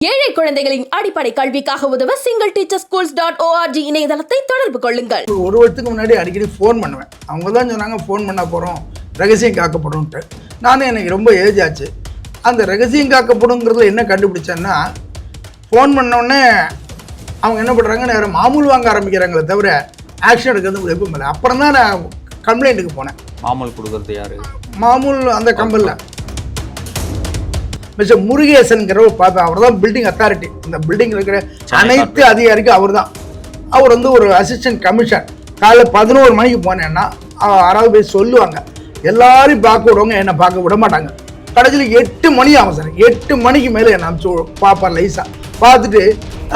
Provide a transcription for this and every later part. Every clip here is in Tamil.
ஏழை குழந்தைகளின் அடிப்படை கல்விக்காக உதவ single teacher schools dot O R G இணையதளத்தை தொடர்பு கொள்ளுங்கள். ஒரு வருஷத்துக்கு முன்னாடி அடிக்கடி ஃபோன் பண்ணுவேன். அவங்க தான் சொன்னாங்க ஃபோன் பண்ண போகிறோம் ரகசியம் காக்கப்படும்ன்ட்டு நானும் எனக்கு ரொம்ப ஏஜ் ஆச்சு அந்த ரகசியம் காக்கப்படுங்கிறதுல என்ன கண்டுபிடிச்சேன்னா ஃபோன் உடனே அவங்க என்ன பண்ணுறாங்க நேரம் மாமூல் வாங்க ஆரம்பிக்கிறாங்களே தவிர ஆக்ஷன் எடுக்கிறது விருப்பம் இல்லை. அப்புறம் தான் நான் கம்ப்ளைண்ட்டுக்கு போனேன். மாமூல் கொடுக்கறது யாரு? மாமூல் அந்த கம்பெனியில் மிஸ்டர் முருகேசன்கிற பார்ப்பேன் அவர் தான் பில்டிங் அத்தாரிட்டி இந்த பில்டிங் இருக்கிற அனைத்து அதிகாரிக்கும் அவர் தான் அவர் வந்து ஒரு அசிஸ்டன்ட் கமிஷன் காலைல பதினோரு மணிக்கு போனேன்னா யாராவது போய் சொல்லுவாங்க. எல்லாரையும் பார்க்க விடுவாங்க என்னை பார்க்க விட மாட்டாங்க. கடைசியில் எட்டு மணி ஆகும் சார். எட்டு மணிக்கு மேலே என்னை அனுப்பிச்சு பார்ப்பார் லைஸாக பார்த்துட்டு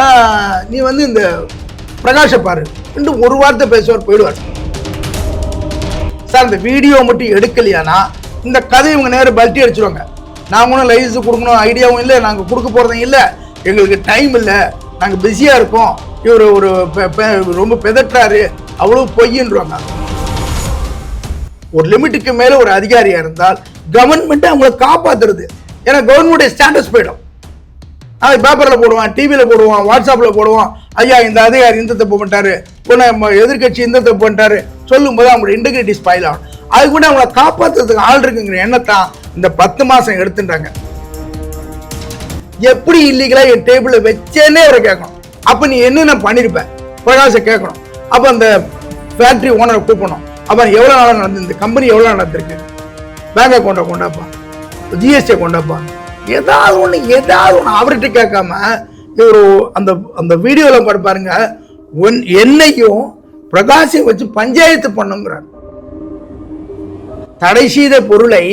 "ஆஹ், நீ வந்து இந்த பிரகாஷை பாரு. ரெண்டு ஒரு வார்த்தை பேசுவார் போயிடுவார். சார் இந்த வீடியோ மட்டும் எடுக்கலையானா இந்த கதை இவங்க நேரம் பல்ட்டி அடிச்சிருவாங்க. நாங்கள் ஒன்றும் லைசன்ஸ் கொடுக்கணும் ஐடியாவும் இல்லை நாங்கள் கொடுக்க போகிறதும் இல்லை. எங்களுக்கு டைம் இல்லை. நாங்கள் பிஸியாக இருக்கோம். இவர் ஒரு பெ- ரொம்ப பெதற்றாரு. அவ்வளோ பொய்யின்றாங்க ஒரு லிமிட்டுக்கு மேலே ஒரு அதிகாரியாக இருந்தால் கவர்மெண்ட்டை அவங்கள காப்பாற்றுறது ஏன்னா கவர்மெண்ட்டுடைய ஸ்டேட்டஸ் போயிடும். அது பேப்பரில் போடுவான் டிவியில் போடுவான் வாட்ஸ்அப்பில் போடுவான். ஐயா இந்த அதிகாரி இந்த தப்பு பண்ணிட்டாரு. உன்னை எதிர்கட்சி இந்த தப்பு பண்ணிட்டாரு. சொல்லும்போது அவங்களோட இன்டெகிரிட்டி ஸ்பாயில் ஆகும். அதுக்கு கூட அவங்கள காப்பாற்றுறதுக்கு ஆள் இருக்குங்கிற எண்ணத்தான் இந்த பத்து மாசம் எடுத்துட்டாங்க. எப்படி இல்லீகலா என் டேபிளில் வச்சேன்னே அவரை கேட்கணும். அப்ப நீ என்னென்ன பண்ணிருப்ப? பிரகாஷை கேட்கணும். அப்ப அந்த ஃபேக்டரி ஓனரை கூப்பிடணும். அப்ப எவ்வளவு நாளாக நடந்து இந்த கம்பெனி எவ்வளவு நடந்திருக்கு? பேங்க் அக்கௌண்ட்டை கொண்டாப்பா? ஜிஎஸ்டியை கொண்டாப்பா? ஏதாவது ஒன்று ஏதாவது ஒன்று அவர்கிட்ட கேட்காம இவர் அந்த அந்த வீடியோவில் பாரு பாருங்க. ஒன் என்னையும் பிரகாஷை வச்சு பஞ்சாயத்து பண்ணுங்கிறார். தடை செய்த பொருளை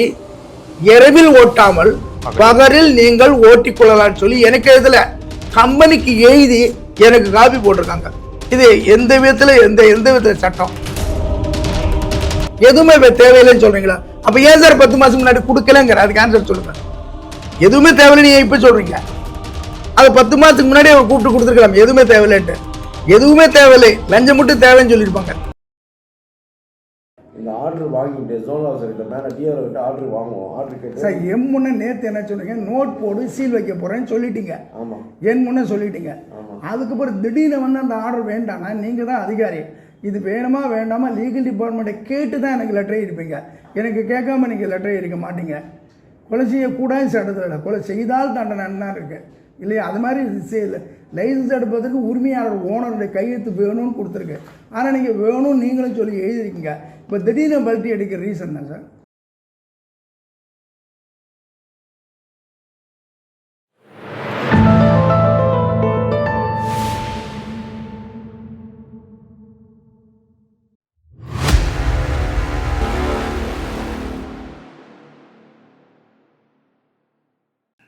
இரவில் ஓட்டாமல் பகலில் நீங்கள் ஓட்டிக் கொள்ளலாம்னு சொல்லி எனக்கு எழுதல. கம்பெனிக்கு எழுதி எனக்கு காப்பி போட்டிருக்காங்க. இது எந்த விதத்துல எந்த எந்த விதத்துல சட்டம்? எதுவுமே இப்ப தேவையில்லைன்னு சொல்றீங்களா? அப்ப ஏன் சார் பத்து மாசம் முன்னாடி கொடுக்கலங்கிற? அதுக்கு ஆன்சர் சொல்லுங்க. எதுவுமே தேவையில்லை நீங்க இப்ப சொல்றீங்க. அது பத்து மாசத்துக்கு முன்னாடி அவர் கூப்பிட்டு கொடுத்துருக்கலாம். எதுவுமே தேவையில்லைன்ட்டு. எதுவுமே தேவையில்லை. லஞ்சம் மட்டும் தேவைன்னு சொல்லியிருப்பாங்க. இந்த ஆர்டர் வாங்கிட்டு ஜோன் ஹவுஸ் கிட்ட மேலே டிஆர் கிட்ட ஆர்டர் வாங்குவோம். ஆர்டர் கேட்டு சார் எம் முன்ன நேத்து என்ன சொன்னீங்க? நோட் போடு சீல் வைக்க போறேன்னு சொல்லிட்டீங்க. ஆமாம் என் முன்ன சொல்லிட்டீங்க. அதுக்கப்புறம் திடீர்னு வந்து அந்த ஆர்டர் வேண்டாம்னா நீங்க தான் அதிகாரி. இது வேணுமா வேண்டாமா? லீகல் டிபார்ட்மெண்ட்டை கேட்டு தான் எனக்கு லெட்டர் இருப்பீங்க எனக்கு கேட்காம நீங்கள் லெட்டர் இருக்க மாட்டீங்க. கொலை செய்யக்கூடாது சட்டத்தில் இல்லை கொலை செய்தால் தண்டனை இருக்கு. இல்லையா? அது மாதிரி லைசன்ஸ் எடுப்பதற்கு உரிமையாளர் ஓனருடைய கையெழுத்து வேணும்னு கொடுத்துருக்கு. ஆனால் நீங்கள் வேணும்னு நீங்களும் சொல்லி எழுதிருக்கீங்க இப்போ திடீர்னு பல்ட்டி அடிக்கிற ரீசன் தான் சார்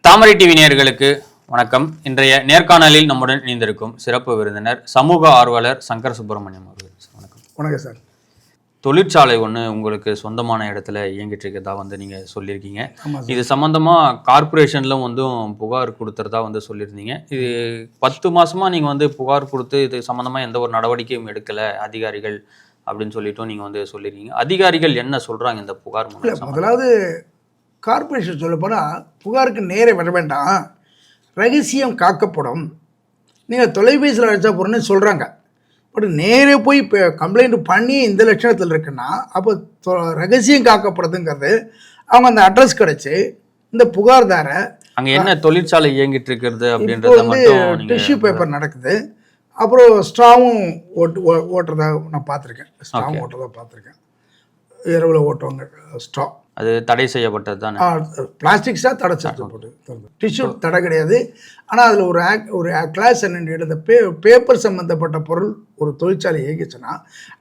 தாமரை டிவி நேர்களுக்கு வணக்கம். இன்றைய நேர்காணலில் நம்முடன் இணைந்திருக்கும் சிறப்பு விருந்தினர் சமூக ஆர்வலர் சங்கர் சுப்பிரமணியம் அவர்கள். வணக்கம். வணக்கம் சார். தொழிற்சாலை ஒன்று உங்களுக்கு சொந்தமான இடத்துல இயங்கிட்டு இருக்கிறதா வந்து நீங்க சொல்லியிருக்கீங்க. இது சம்பந்தமா கார்ப்பரேஷன்ல வந்து புகார் கொடுத்துறதா வந்து சொல்லியிருந்தீங்க. இது பத்து மாசமா நீங்க வந்து புகார் கொடுத்து இது சம்பந்தமா எந்த ஒரு நடவடிக்கையும் எடுக்கல அதிகாரிகள் அப்படின்னு சொல்லிட்டும் நீங்க வந்து சொல்லியிருக்கீங்க. அதிகாரிகள் என்ன சொல்றாங்க இந்த புகார்? முதலாவது கார்ப்பரேஷன் சொல்ல போனால் புகாருக்கு நேரே வர வேண்டாம். ரகசியம் காக்கப்படும். நீங்கள் தொலைபேசியில் அழைச்சா போகிறேன்னு சொல்கிறாங்க பட் நேரே போய் இப்போ கம்ப்ளைண்ட் பண்ணி இந்த லட்சணத்தில் இருக்குன்னா அப்போ ரகசியம் காக்கப்படுதுங்கிறது அவங்க அந்த அட்ரஸ் கிடச்சி இந்த புகார்தாரை அங்க என்ன தொழிற்சாலை இயங்கிட்டு இருக்கிறது அப்படின்றத வந்து டிஷ்யூ பேப்பர் நடக்குது. அப்புறம் ஸ்ட்ராவும் ஓட்டு ஓ- ஓட்டுறதா நான் பார்த்துருக்கேன். ஸ்ட்ராவும். ஓட்டுறதா பார்த்துருக்கேன். இரவில் ஓட்டுவாங்க ஸ்ட்ரா அது தடை செய்யப்பட்டது தானே? பிளாஸ்டிக் ஸ்டார் தடை போட்டு டிஷ்யூ தடை கிடையாது. ஆனால் அதில் ஒரு ஆக் ஒரு கிளாஸ் என்ன எழுத பே பேப்பர் சம்மந்தப்பட்ட பொருள் ஒரு தொழிற்சாலை இயங்கிச்சுன்னா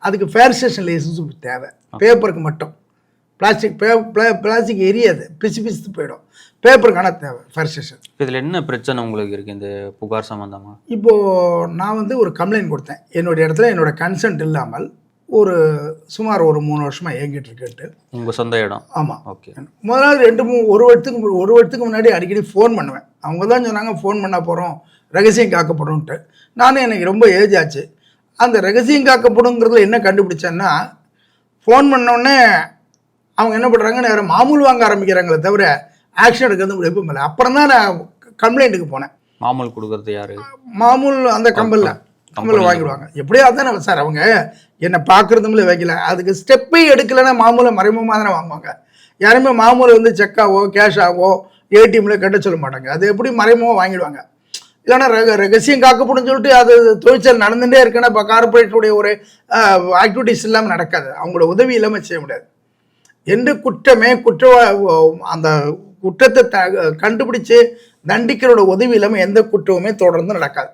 அதுக்கு ஃபேர் ஸ்டேஷன் லைசன்ஸ் தேவை. பேப்பருக்கு மட்டும். பிளாஸ்டிக் பே பிளாஸ்டிக் எரியாது. பிசு பிசுத்து போயிடும். பேப்பருக்கான தேவை ஃபேர் ஸ்டேஷன் இதுல என்ன பிரச்சனை உங்களுக்கு இருக்கு இந்த புகார் சம்பந்தமா? இப்போது நான் வந்து ஒரு கம்ப்ளைண்ட் கொடுத்தேன். என்னுடைய இடத்துல என்னோட கன்சென்ட் இல்லாமல் ஒரு சுமார் ஒரு மூணு வருஷமாக இயங்கிட்டு இருக்குன்ட்டு உங்க சொந்த இடம். ஆமாம் ஓகே. முதலாவது ரெண்டு மூணு ஒரு வருஷத்துக்கு மு- ஒரு வருஷத்துக்கு முன்னாடி அடிக்கடி ஃபோன் பண்ணுவேன். அவங்க தான் சொன்னாங்க ஃபோன் பண்ண போகிறோம் ரகசியம் காக்கப்படும்ன்ட்டு நானும் எனக்கு ரொம்ப ஏஜ் ஆச்சு. அந்த ரகசியம் காக்கப்படுங்கிறதுல என்ன கண்டுபிடிச்சேன்னா ஃபோன் உடனே அவங்க என்ன பண்ணுறாங்க நேரம் மாமூல் வாங்க ஆரம்பிக்கிறாங்களே தவிர ஆக்ஷன் எடுக்கிறது விருப்பம் இல்லை. அப்புறம் தான் நான் கம்ப்ளைண்ட்டுக்கு போனேன். மாமூல் கொடுக்கறது யாரு? மாமூல் அந்த கம்பல்ல. கம்பல் வாங்கிடுவாங்க. எப்படியோ அதானே சார் அவங்க என்னை பார்க்குறதுமில்ல வைக்கல. அதுக்கு ஸ்டெப்பே எடுக்கலைன்னா மாமூலை மறைமுகமாக தானே வாங்குவாங்க. யாருமே மாமூலை வந்து செக்காவோ கேஷாவோ ஏடிஎம்ல கட்ட சொல்ல மாட்டாங்க. அது எப்படி மறைமுகமாக வாங்கிடுவாங்க. இல்லைன்னா ரக ரகசியம் காக்கப்படும் சொல்லிட்டு அது தொழிற்சாலை நடந்துகிட்டே இருக்குன்னா இப்போ கார்பரேட்டுடைய ஒரு ஆக்டிவிட்டிஸ் இல்லாமல் நடக்காது. அவங்களோட உதவி இல்லாமல் செய்ய முடியாது. எந்த குற்றமே குற்ற அந்த குற்றத்தை த கண்டுபிடிச்சு தண்டிக்கிறோட உதவி இல்லாமல் எந்த குற்றமுமே தொடர்ந்து நடக்காது.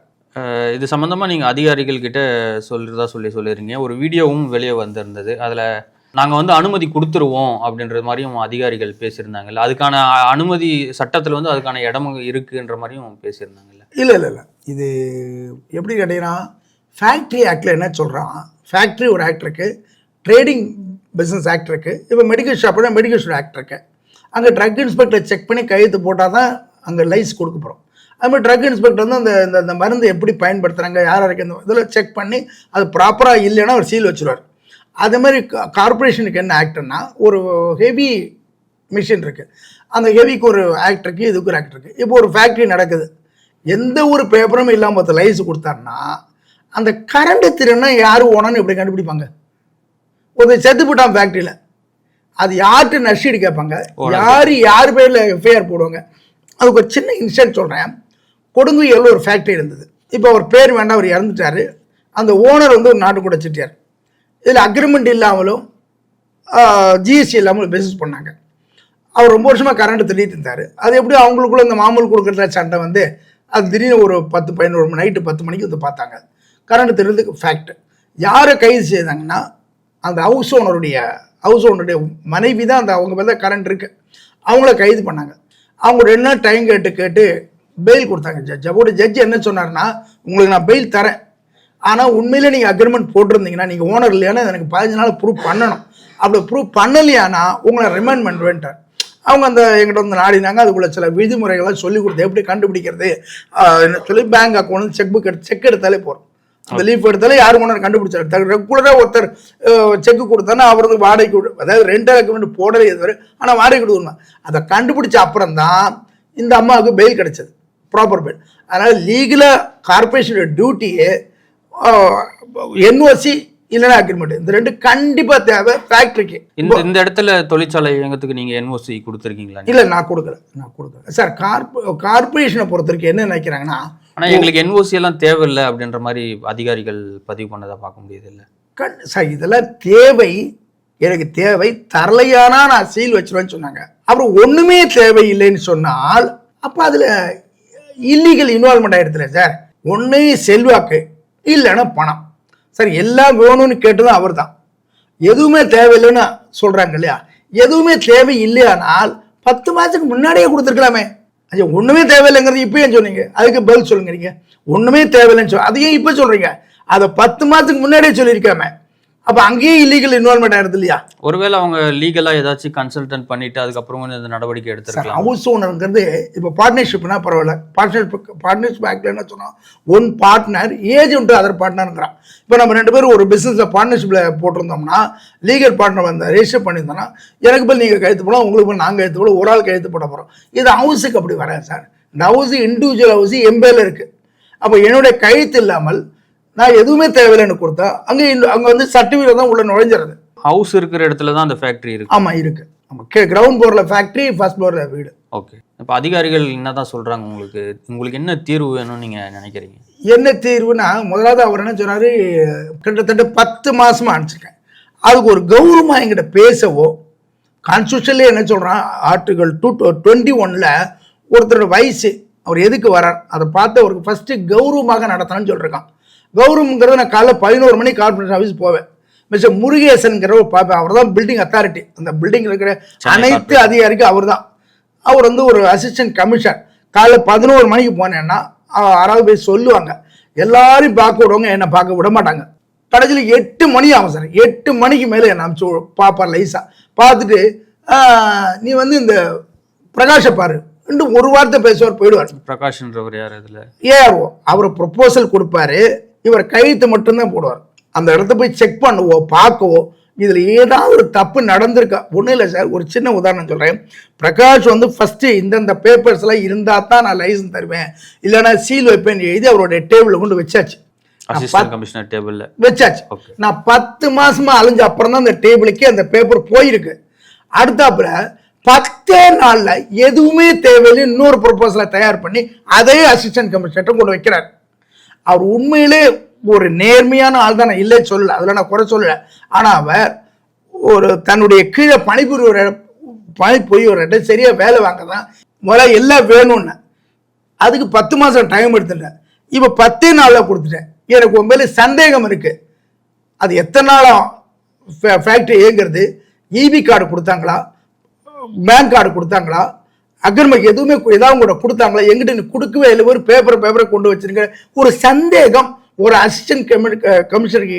இது சம்மந்தமாக நீங்கள் அதிகாரிகள் கிட்ட சொல்கிறதா சொல்லி சொல்லியிருங்க ஒரு வீடியோவும் வெளியே வந்திருந்தது. அதில் நாங்கள் வந்து அனுமதி கொடுத்துருவோம் அப்படின்ற மாதிரியும் அதிகாரிகள் பேசியிருந்தாங்கல்ல. அதுக்கான அனுமதி சட்டத்தில் வந்து அதுக்கான இடம் இருக்குன்ற மாதிரியும் பேசியிருந்தாங்கல்ல. இல்லை இல்லை இல்லை. இது எப்படி கேட்டீங்கன்னா ஃபேக்ட்ரி ஆக்டில் என்ன சொல்கிறான் ஃபேக்ட்ரி ஒரு ஆக்ட் இருக்குது ட்ரேடிங் பிஸ்னஸ் ஆக்ட் இருக்குது இப்போ மெடிக்கல் ஷாப்னா மெடிக்கல் ஷாப் ஆக்ட் இருக்குது அங்கே ட்ரக் இன்ஸ்பெக்டர் செக் பண்ணி கையெழுத்து போட்டால் தான் அங்கே லைஸ் கொடுக்க போகிறோம் அது மாதிரி ட்ரக் இன்ஸ்பெக்டர் வந்து அந்த இந்த- இந்த மருந்து எப்படி பயன்படுத்துகிறாங்க யார் யாருக்கு இந்த இதில் செக் பண்ணி அது ப்ராப்பராக இல்லைன்னா ஒரு சீல் வச்சுருவார். அதே மாதிரி கார்பரேஷனுக்கு என்ன ஆக்ட்னா ஒரு ஹெவி மிஷின் இருக்குது அந்த ஹெவிக்கு ஒரு ஆக்ட் இருக்குது இதுக்கு ஒரு ஆக்ட் இருக்குது இப்போ ஒரு ஃபேக்ட்ரி நடக்குது. எந்த ஒரு பேப்பரும் இல்லாமல் ஒருத்தர் லைஸ் கொடுத்தாருன்னா அந்த கரண்ட் திருன்னா யார் ஓனன்னு எப்படி கண்டுபிடிப்பாங்க? ஒரு செத்து போட்டான் ஃபேக்ட்ரியில் அது யார்கிட்ட நஷ்டீடு கேட்பாங்க? யார் யார் பேரில் எஃப்ஐஆர் போடுவாங்க? அதுக்கு ஒரு சின்ன இன்சிடென்ட் சொல்கிறேன் கொடுங்குயல்ல ஒரு ஃபேக்ட்ரி இருந்தது. இப்போ அவர் பேர் வேண்டாம் அவர் இறந்துட்டாரு. அந்த ஓனர் வந்து ஒரு நாட்டுக்கூட செட்டியார் இதில் அக்ரிமெண்ட் இல்லாமலும் ஜிஎஸ்டி இல்லாமலும் பிஸ்னஸ் பண்ணாங்க. அவர் ரொம்ப வருஷமாக கரண்ட் திருடிட்டு இருந்தார். அது எப்படி அவங்களுக்குள்ள இந்த மாமூல் கொடுக்குற சண்டை வந்து அது திடீர்னு ஒரு பத்து பதினோரு மணி நைட்டு பத்து மணிக்கு வந்து பார்த்தாங்க. கரண்ட் திருடுறதுக்கு ஃபேக்ட் யாரை கைது செய்தாங்கன்னா அந்த ஹவுஸ் ஓனருடைய ஹவுஸ் ஓனருடைய மனைவி தான் அந்த அவங்க மேலே கரண்ட் இருக்குது அவங்கள கைது பண்ணாங்க. அவங்க ரெண்டு நாள் டைம் கேட்டு கேட்டு பெயில் கொடுத்தாங்க. ஜட்ஜ் அப்போட ஜட்ஜ் என்ன சொன்னார்னா உங்களுக்கு நான் பெயில் தரேன். ஆனால் உண்மையிலே நீங்கள் அக்ரிமெண்ட் போட்டிருந்தீங்கன்னா நீங்கள் ஓனர் இல்லையானா எனக்கு பதினஞ்சு நாள் ப்ரூவ் பண்ணணும். அப்படி ப்ரூவ் பண்ணலையானா உங்களை ரிமைண்ட் பண்ணுவேன்ட்டார் அவங்க அந்த எங்கிட்ட வந்து நாடினாங்க. அதுக்குள்ள சில விதிமுறைகள்லாம் சொல்லி கொடுத்து எப்படி கண்டுபிடிக்கிறது என்ன சொல்லி பேங்க் அக்கௌண்ட் செக் புக் எடுத்து செக் எடுத்தாலே போகிறோம் அந்த லீஃப் எடுத்தாலே யாரும் ஒன்று கண்டுபிடிச்சாரு. ரெகுலராக ஒருத்தர் செக் கொடுத்தானா அவர் வந்து வாடகை அதாவது ரெண்டு அக்ரிமெண்ட் போடவே இதுவரை ஆனால் வாடகை கொடுக்கணும் அதை கண்டுபிடிச்ச அப்புறம் தான் இந்த அம்மாவுக்கு பெயில் கிடைச்சது. ப்ராப்பர் பெயில் அதனால் லீகலாக கார்பரேஷனோட டியூட்டியே என்ஓசி இல்லைன்னா அக்ரிமெண்ட் இந்த ரெண்டு கண்டிப்பாக தேவை ஃபேக்ட்ரிக்கு இந்த இந்த இடத்துல தொழிற்சாலை இயங்கத்துக்கு நீங்க என்ஓசி கொடுத்துருக்கீங்களா இல்லை நான் கொடுக்கல நான் கொடுக்கல. சார் கார்ப கார்பரேஷனை பொறுத்த வரைக்கும் என்ன நினைக்கிறாங்கன்னா ஆனா எங்களுக்கு என்ஓசி எல்லாம் தேவையில்லை அப்படின்ற மாதிரி அதிகாரிகள் பதிவு பண்ணதை பார்க்க முடியுது இல்ல? கண் சார் இதெல்லாம் தேவை எனக்கு தேவை தரலையானா நான் சீல் வச்சிருவேன்னு சொன்னாங்க. அப்புறம் ஒன்றுமே தேவையில்லைன்னு சொன்னால் அப்போ அதில் இல்லீகல் இன்வால்மெண்ட் ஆயிடுதுல சார். ஒன்று செல்வாக்கு இல்லைன்னா பணம். சார் எல்லாம் வேணும்னு கேட்டதும் அவர் தான் எதுவுமே தேவையில்லைன்னு சொல்கிறாங்க இல்லையா? எதுவுமே தேவை இல்லையானால் பத்து மாதத்துக்கு முன்னாடியே கொடுத்துருக்கலாமே. ஐயா ஒன்றுமே தேவையில்லைங்கிறது இப்போயே சொன்னீங்க. அதுக்கு பதில் சொல்லுங்க நீங்கள் ஒன்றுமே தேவையில்லைன்னு சொல் அதையும் இப்போ சொல்கிறீங்க அதை பத்து மாதத்துக்கு முன்னாடியே சொல்லியிருக்காமே அப்போ அங்கேயே இல்லீகல் இன்வால்மெண்ட் ஆயிடுது இல்லையா? ஒருவேளை அவங்க லீகலா ஏதாச்சும் கன்சல்டன்ட் பண்ணிட்டு அதுக்கப்புறம் இந்த நடவடிக்கை சார் எடுத்திருக்கலாம். ஹவுஸ் ஓனருங்கிறது இப்போ பார்ட்னர்ஷிப்னா பரவாயில்ல. பார்ட்னர்ஷிப் பார்ட்னர்ஷிப் ஆக்டில் என்ன சொன்னோம் ஒன் பார்ட்னர் ஏஜென்ட் அதர் பார்ட்னருங்கிறான் இப்போ நம்ம ரெண்டு பேரும் ஒரு பிஸ்னஸில் பார்ட்னர்ஷிப்பில் போட்டிருந்தோம்னா லீகல் பார்ட்னர் வந்து ரெஜிஸ்டர் பண்ணியிருந்தோம்னா எனக்கு பதில் நீங்கள் கையெழுத்து போடலாம் உங்களுக்கு பதில் நாங்கள் கையெழுத்து போட ஒரு ஆள் கையெழுத்து போட போகிறோம் இது ஹவுஸுக்கு அப்படி வராது சார் இந்த ஹவுஸ் இண்டிவிஜுவல் ஹவுஸ் எம்பேல இருக்குது அப்போ என்னுடைய கையெழுத்து இல்லாமல் நான் எதுவுமே தேவையில்லைன்னு கொடுத்தா அங்கே அங்கே வந்து சர்டிஃபிகேட் தான் உள்ள நுழைஞ்சிருது. ஹவுஸ் இருக்கிற இடத்துல தான் அந்த ஃபேக்டரி இருக்கு. ஆமாம் இருக்குது ஆமாம் கே கிரவுண்ட் ஃப்ளோரில் ஃபேக்ட்ரி ஃபர்ஸ்ட் ஃப்ளோரில் வீடு. ஓகே இப்போ அதிகாரிகள் என்னதான் சொல்றாங்க உங்களுக்கு? உங்களுக்கு என்ன தீர்வு வேணும்னு நீங்க நினைக்கிறீங்க? என்ன தீர்வுனா முதலாவது அவர் என்ன சொன்னாரு கிட்டத்தட்ட பத்து மாசமா அனுப்பிச்சிருக்கேன். அதுக்கு ஒரு கௌரவமா என்கிட்ட பேசவோ கான்ஸ்டியூஷன்லேயே என்ன சொல்றான் ஆர்டிகல் டூ டுவெண்ட்டி ஒன்ல ஒருத்தரோட வயசு அவர் எதுக்கு வரார் அதை பார்த்து அவருக்கு ஃபர்ஸ்ட் கௌரவமாக நடத்தணும்னு சொல்லியிருக்கான் கௌரவங்கிறது நான் காலைல பதினோரு மணிக்கு கார்பரேஷன் ஆஃபீஸ் போவேன். மிஸ்டர் முருகேசன்கிறவர் பார்ப்பேன் அவர் தான் பில்டிங் அத்தாரிட்டி அந்த பில்டிங்கில் இருக்கிற அனைத்து அதிகாரிக்கும் அவர் தான் அவர் வந்து ஒரு அசிஸ்டன்ட் கமிஷன் காலைல பதினோரு மணிக்கு போனேன்னா யாராவது போய் சொல்லுவாங்க. எல்லாரையும் பார்க்க விடுவாங்க என்னை பார்க்க விட மாட்டாங்க. கடைசியில் எட்டு மணி ஆகும் சார். எட்டு மணிக்கு மேலே என்னை விடு- பார்ப்பார் லைஸா பார்த்துட்டு "ஆஹ், நீ வந்து இந்த பிரகாஷை பாரு. இன்னும் ஒரு வார்த்தை பேசுவார் போயிடுவார். பிரகாஷ்ன்றவர் யார் இதுல? ஏஆர்ஓ. அவர் ப்ரொப்போசல் கொடுப்பாரு. இவர் கையெழுத்து மட்டும்தான் போடுவார். அந்த இடத்த போய் செக் பண்ணவோ பார்க்கவோ இதில் ஏதாவது ஒரு தப்பு நடந்திருக்கா? ஒன்றும் இல்லை சார் ஒரு சின்ன உதாரணம் சொல்கிறேன் பிரகாஷ் வந்து ஃபஸ்ட்டு இந்தந்த பேப்பர்ஸ்லாம் இருந்தால் தான் நான் லைசன்ஸ் தருவேன். இல்லைன்னா சீல் வைப்பேன் எழுதி அவருடைய டேபிளில் கொண்டு வச்சாச்சு. கமிஷனர் டேபிள்ல வச்சாச்சு. நான் பத்து மாசமா அலைஞ்ச அப்புறம் தான் அந்த டேபிளுக்கே அந்த பேப்பர் போயிருக்கு. அடுத்தாப்புல பத்தே நாள்ல எதுவுமே தேவையில்லை இன்னொரு ப்ரொபோசலை தயார் பண்ணி அதே அசிஸ்டன்ட் கமிஷனர் கொண்டு வைக்கிறார். அவர் உண்மையிலே ஒரு நேர்மையான ஆள் தான்? இல்லை இல்லைன்னு சொல்லல. அதில் நான் குறை சொல்லல. ஆனால் அவர் ஒரு தன்னுடைய கீழே பணிபுரிவர் இடம் சரியாக வேலை வாங்க தான் முதல்ல எல்லாம் வேணும்னு. அதுக்கு பத்து மாதம் டைம் எடுத்துட்டேன். இப்போ பத்தே நாளில் கொடுத்துட்டேன். எனக்கு உன் மேலே சந்தேகம் இருக்குது அது எத்தனை நாளாக ஃபேக்ட்ரி இயங்குறது? இபி கார்டு கொடுத்தாங்களா? பேங்க் கார்டு கொடுத்தாங்களா? அக்ரிமெண்ட் எதுவுமே ஏதாவது கூட கொடுத்தாங்களா? எங்கிட்ட கொடுக்கவே இல்லை. ஒரு பேப்பர் பேப்பரை கொண்டு வச்சிருக்க ஒரு சந்தேகம். ஒரு அசிஸ்டன்ட் கமி கமிஷனருக்கு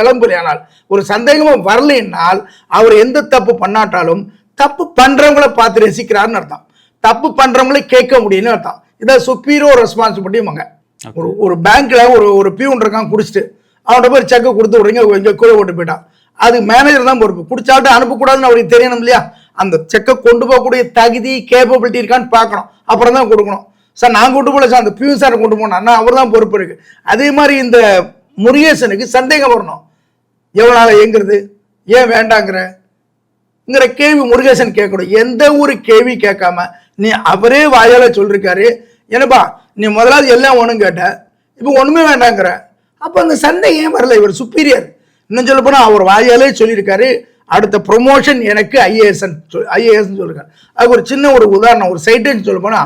இளம்புரியானால் ஒரு சந்தேகமும் வரலைன்னால் அவர் எந்த தப்பு பண்ணாட்டாலும் தப்பு பண்றவங்கள பார்த்து ரசிக்கிறாருன்னு அர்த்தம். தப்பு பண்றவங்களே கேட்க முடியும்னு அர்த்தம். இதான் சுப்பீரியர் ரெஸ்பான்சிபிலிட்டியுமாங்க ஒரு ஒரு பேங்க்ல ஒரு ஒரு பியூன் இருக்கான் குடிச்சிட்டு அவன்கிட்ட போய் செக்கை கொடுத்து விடுறீங்க கொஞ்சம் கூட ஓட்டு போயிட்டான். அது மேனேஜர் தான் பொறுப்பு. குடிச்சாட்டு அனுப்பக்கூடாதுன்னு அவருக்கு தெரியணும் இல்லையா? அந்த செக்கை கொண்டு போகக்கூடிய தகுதி கேப்பபிலிட்டி இருக்கான்னு பார்க்கணும். அப்புறம் தான் கொடுக்கணும். சார் நான் கொண்டு போகல சார். அந்த பியூன் சார் கொண்டு போனேன் அவர் தான் பொறுப்பு இருக்கு. அதே மாதிரி இந்த முருகேசனுக்கு சந்தேகம் வரணும். எவ்வளோ எங்கிறது ஏன் வேண்டாங்கிறங்கிற கேள்வி முருகேசன் கேட்கணும். எந்த ஒரு கேள்வி கேட்காம நீ அவரே வாயால சொல்லிருக்காரு. என்னப்பா நீ முதலாவது எல்லாம் ஒன்றும் கேட்ட? இப்போ ஒன்றுமே வேண்டாங்கிற. அப்போ அந்த சந்தேகம் ஏன் வரல? இவர் சுப்பீரியர் இன்னும் சொல்ல போனால் அவர் வாயாலே சொல்லியிருக்காரு. அடுத்த ப்ரொமோஷன் எனக்கு ஐஏஎஸ் ஐஏஎஸ்ன்னு சொல்லியிருக்காரு அதுக்கு ஒரு சின்ன ஒரு உதாரணம் ஒரு சைட்டுன்னு சொல்ல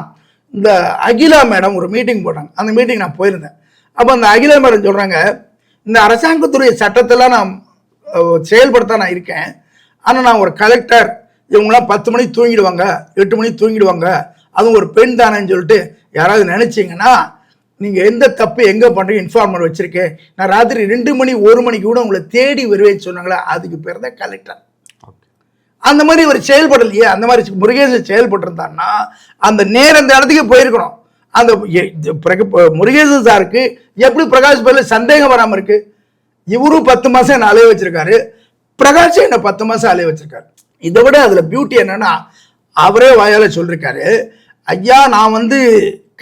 இந்த அகிலா மேடம் ஒரு மீட்டிங் போட்டாங்க. அந்த மீட்டிங் நான் போயிருந்தேன். அப்போ அந்த அகிலா மேடம் சொல்கிறாங்க இந்த அரசாங்கத்துடைய சட்டத்தெல்லாம் நான் செயல்படுத்த நான் இருக்கேன். ஆனால் நான் ஒரு கலெக்டர் இவங்களாம் பத்து மணிக்கு தூங்கிடுவாங்க எட்டு மணிக்கு தூங்கிடுவாங்க. அதுவும் ஒரு பெண் தானேன்னு சொல்லிட்டு யாராவது நினச்சிங்கன்னா நீங்கள் எந்த தப்பு எங்கே பண்ணுறீங்க இன்ஃபார்மர் வச்சிருக்கேன். நான் ராத்திரி ரெண்டு மணி ஒரு மணிக்கு கூட உங்களை தேடி வருவேன்னு சொன்னாங்களே? அதுக்கு பேர் தான் கலெக்டர் அந்த மாதிரி ஒரு செயல்படலையே அந்த மாதிரி முருகேசன் செயல்பட்டிருந்தான்னா அந்த நேரம் அந்த இடத்துக்கு போயிருக்கணும். அந்த முருகேசன் சாருக்கு எப்படி பிரகாஷ் பேர்ல சந்தேகம் வராம இருக்கு? இவரும் பத்து மாசம் என்ன அலைய வச்சிருக்காரு? பிரகாஷ் என்ன பத்து மாசம் அலைய வச்சிருக்காரு? இதை விட அதுல பியூட்டி என்னன்னா அவரே வாயால சொல்லிருக்காரு ஐயா நான் வந்து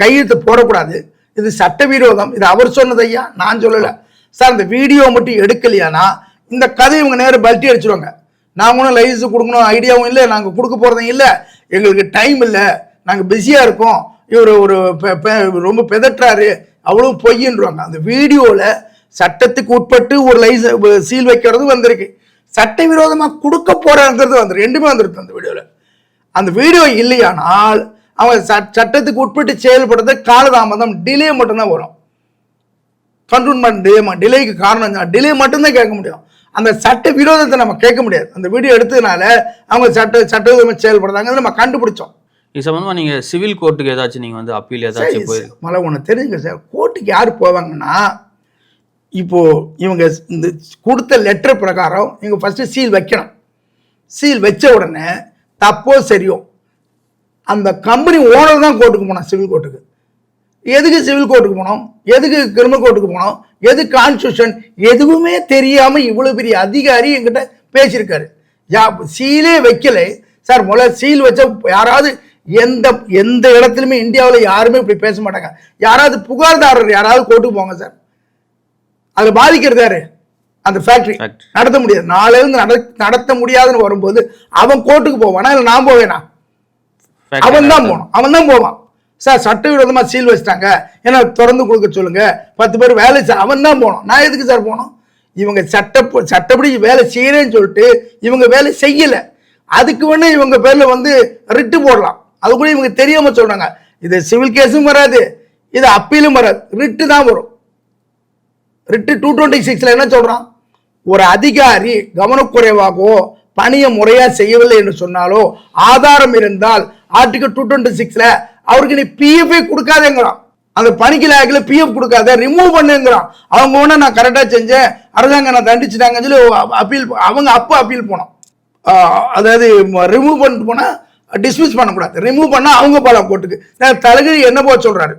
கையெழுத்து போடக்கூடாது. இது சட்டவிரோதம். இது அவர் சொன்னது ஐயா நான் சொல்லலை. சார் இந்த வீடியோ மட்டும் எடுக்கலையானா இந்த கதை இவங்க நேரம் பல்ட்டி அடிச்சிருவாங்க. நாங்களும் ஒன்றும் லைசன்ஸ் கொடுக்கணும் ஐடியாவும் இல்லை நாங்கள் கொடுக்க போகிறதும் இல்லை. எங்களுக்கு டைம் இல்லை. நாங்கள் பிஸியாக இருக்கோம். இவர் ஒரு பெ- ரொம்ப பெதற்றாரு அவ்வளோ பொய்யின்றாங்க அந்த வீடியோவில் சட்டத்துக்கு உட்பட்டு ஒரு லைசன்ஸ் சீல் வைக்கிறது வந்திருக்கு. சட்டவிரோதமாக கொடுக்க போகிறாங்கிறது வந்து ரெண்டுமே வந்துருக்கு அந்த வீடியோவில் அந்த வீடியோ இல்லையானால் அவங்க சட்- சட்டத்துக்கு உட்பட்டு செயல்படுறது காலதாமதம் டிலே மட்டும்தான் வரும். கண்ட்ரோல்மெண்ட் டிலே டிலேக்கு காரணம் டிலே மட்டும்தான் கேட்க முடியும். அந்த சட்ட விரோதத்தை நம்ம கேட்க முடியாது. அந்த வீடியோ எடுத்ததுனால அவங்க சட்ட சட்டவிரோதமாக செயல்படுறாங்க நம்ம கண்டுபிடிச்சோம். இது சம்பந்தமா நீங்க சிவில் கோர்ட்டுக்கு ஏதாச்சும் நீங்க வந்து அப்பீல் ஏதாச்சும் போய் மலை ஒன்று தெரிஞ்சுங்க சார். கோர்ட்டுக்கு யார் போவாங்கன்னா இப்போ இவங்க இந்த கொடுத்த லெட்டர் பிரகாரம் இவங்க ஃபர்ஸ்ட் சீல் வைக்கணும். சீல் வச்ச உடனே தப்போ சரியோ அந்த கம்பெனி ஓனர் தான் கோர்ட்டுக்கு போனோம் சிவில் கோர்ட்டுக்கு எதுக்கு சிவில் கோர்ட்டுக்கு போனோம்? எதுக்கு கிரிமினல் கோர்ட்டுக்கு போனோம்? எது கான்ஸ்டியூஷன் எதுவுமே தெரியாம இவ்வளவு பெரிய அதிகாரி என்கிட்ட பேசியிருக்காரு. யா சீலே வைக்கல. சார் முதல்ல சீல் வச்ச யாராவது எந்த எந்த இடத்துலையுமே இந்தியாவில் யாருமே இப்படி பேச மாட்டாங்க. யாராவது புகார்தாரர் யாராவது கோர்ட்டுக்கு போங்க சார். அதில் பாதிக்கிறது யாரு? அந்த ஃபேக்டரி. நடத்த முடியாது. நாளைல இருந்து நட நடத்த முடியாதுன்னு வரும்போது அவன் கோர்ட்டுக்கு போவானா? இல்லை நான் போவேனா? அவன் தான் போகணும். அவன் தான் போவான். சார் சட்டவிரோதமா சீல் வச்சிட்டாங்க. ஏன்னா திறந்து கொடுக்க சொல்லுங்க. பத்து பேர் வேலை செய்- அவன் தான் போகணும். நான் எதுக்கு சார் போகணும்? இவங்க சட்ட சட்டப்படி வேலை செய்யறேன்னு சொல்லிட்டு இவங்க வேலை செய்யல. அதுக்கு வேணா இவங்க பேர்ல வந்து ரிட்டு போடலாம். அது கூட இவங்க தெரியாம சொல்றாங்க. இது சிவில் கேஸும் வராது. இது அப்பீலும் வராது. ரிட்டு தான் வரும். ரிட்டு டூ டுவெண்ட்டி சிக்ஸ்ல என்ன சொல்றான்? ஒரு அதிகாரி கவனக்குறைவாகவோ பணியை முறையாக செய்யவில்லை என்று சொன்னாலோ ஆதாரம் இருந்தால் ஆர்டிகல் டூ டுவெண்ட்டி சிக்ஸில் அவருக்கு நீ பிஎஃப் கொடுக்காதேங்கிறான். அந்த பணிக்கு லேக்கில் பிஎஃப் கொடுக்காத ரிமூவ் பண்ணுங்கிறான். அவங்க ஒன்று நான் கரெக்டாக செஞ்சேன் அரசாங்கம் நான் தண்டிச்சிட்டாங்கன்னு சொல்லி அப்பீல் அவங்க அப்போ அப்பீல் போனோம். அதாவது ரிமூவ் பண்ணிட்டு போனால் டிஸ்மிஸ் பண்ணக்கூடாது. ரிமூவ் பண்ணால் அவங்க பலம் கோட்டுக்கு. நான் தலைகீழ் என்ன போக சொல்கிறாரு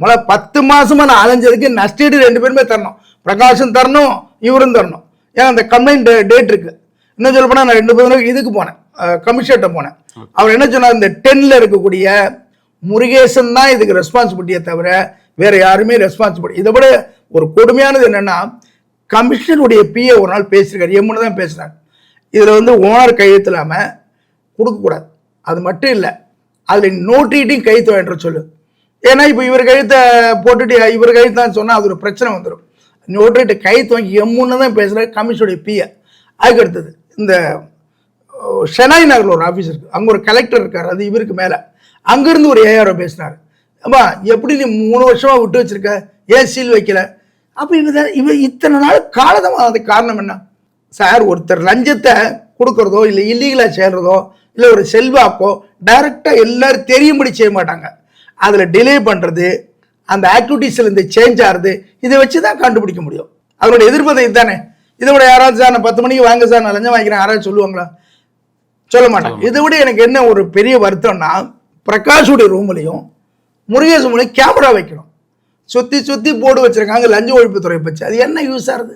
முதல்ல பத்து மாதமாக நான் அலைஞ்சதுக்கு நஷ்டீடு ரெண்டு பேருமே தரணும். பிரகாஷும் தரணும் இவரும் தரணும். ஏன்னா அந்த கம்ப்ளைண்ட் டேட் இருக்குது இன்னும் சொல்ல போனால் நான் ரெண்டு பேரும் இதுக்கு போனேன். கமிஷன்ட்ட போனேன். அவர் என்ன சொன்னார் இந்த டென்ல இருக்கக்கூடிய முருகேசன் தான் இதுக்கு ரெஸ்பான்சிபிலிட்டியை தவிர வேற யாருமே ரெஸ்பான்சிபிலிட்டி இதை விட ஒரு கொடுமையானது என்னன்னா கமிஷனுடைய பிஏ ஒரு நாள் பேசியிருக்காரு. எம்முன்னு தான் பேசுகிறாங்க இதில் வந்து ஓனர் கையெழுத்து இல்லாமல் கொடுக்கக்கூடாது அது மட்டும் இல்லை அதில் நோட்டீட்டையும் கையெழுத்து வாங்கிட்டு சொல்லு. ஏன்னா இப்போ இவர் கழுத்தை போட்டுட்டு இவர் கையெழுத்தான்னு சொன்னால் அது ஒரு பிரச்சனை வந்துடும் நோட்டீட்டு கையெழுத்து வாங்கி எம்முன்னு தான் பேசுகிறார் கமிஷனுடைய பிஏ அதுக்கு அடுத்தது இந்த செனாய் ஷெனாய் நகரில் ஒரு ஆஃபீஸ் இருக்குது அங்கே ஒரு கலெக்டர் இருக்கார். அது இவருக்கு மேலே. அங்கேருந்து ஒரு ஏஆர்ஓ பேசினார் அம்மா எப்படி நீ மூணு வருஷமாக விட்டு வச்சிருக்க? ஏன் சீல் வைக்கல? அப்போ இவ இவ இத்தனை நாள் காலதமாக அது காரணம் என்ன? சார் ஒருத்தர் லஞ்சத்தை கொடுக்குறதோ இல்லை இல்லீகலாக செய்கிறதோ இல்லை ஒரு செல்வாக்கோ டைரெக்டாக எல்லாரும் தெரியும்படி செய்ய மாட்டாங்க. அதில் டிலே பண்ணுறது அந்த ஆக்டிவிட்டீஸில் இந்த சேஞ்ச் ஆகிறது இதை வச்சு தான் கண்டுபிடிக்க முடியும். அதனுடைய எதிர்ப்பதை தானே இதை விட யாராவது சார் நான் பத்து மணிக்கு வாங்க சார் நான் லஞ்சம் வாங்கிக்கிறேன். யாராவது சொல்லுவாங்களா? சொல்ல மாட்டாங்க. இதை விட எனக்கு என்ன ஒரு பெரிய வருத்தம்னா பிரகாஷுடைய ரூம்லையும் முருகேசு மூலையும் கேமரா வைக்கணும். சுற்றி சுற்றி போர்டு வச்சிருக்காங்க லஞ்ச ஒழிப்புத்துறை பற்றி அது என்ன யூஸ் ஆகுது